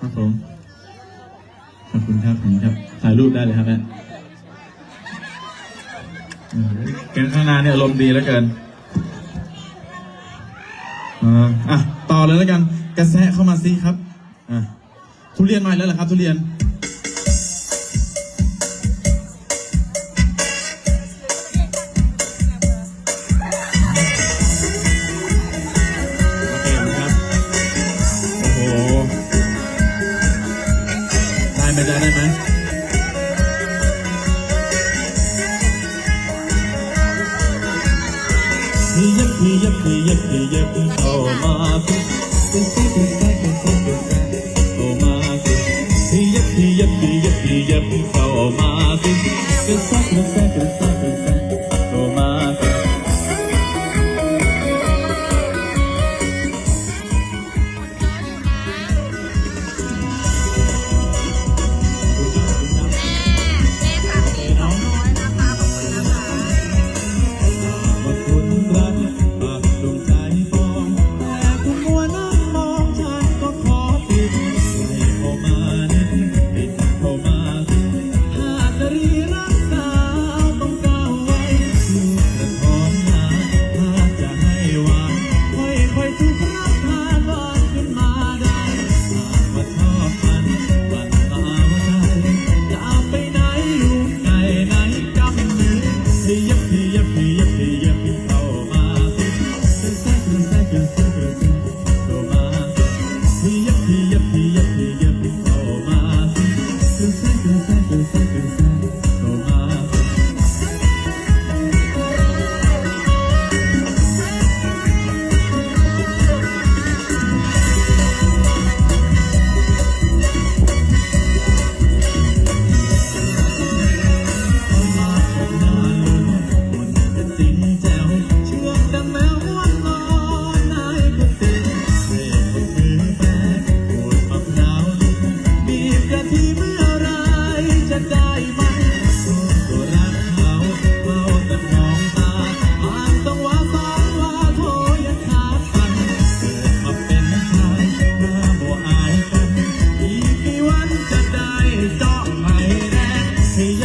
ครับผม ขอบคุณครับผมครับ ถ่ายรูปได้เลยครับแม่เกมข้างหน้าเนี่ยอารมณ์ดีแล้วเกินอะ ต่อเลยแล้วกัน กระแสเข้ามาซิครับ อะทุเรียนมาแล้วเหรอครับ ทุเรียน yep, Yuppie.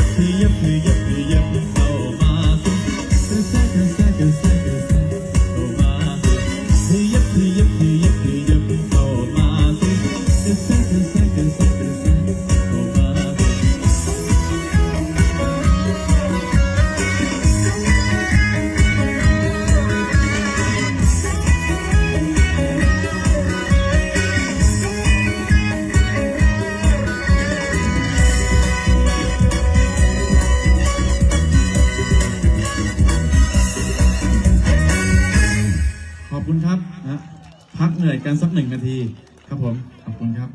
เพียบเพีย พักเหนื่อยกันสักหนึ่งนาทีครับผม ขอบคุณครับ